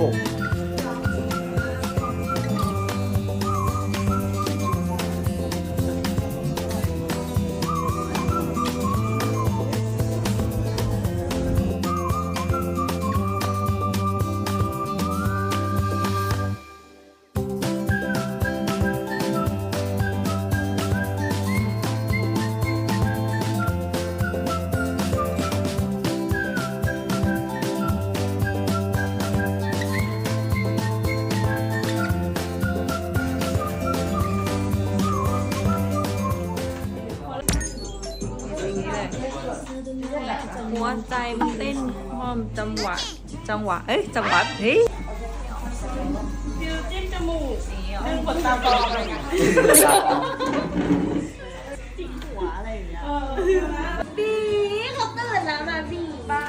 ห หัวใจมันเต้นความจังหวะ จังหวะ เอ้ย จังหวะ เฮ้ยิ้มจมูกดึงขนตาบอมอะไรอย่างเงี้ยจิกหัวอะไรอย่างเงี้ยบีเขาตื่นแล้วนะบีบ้า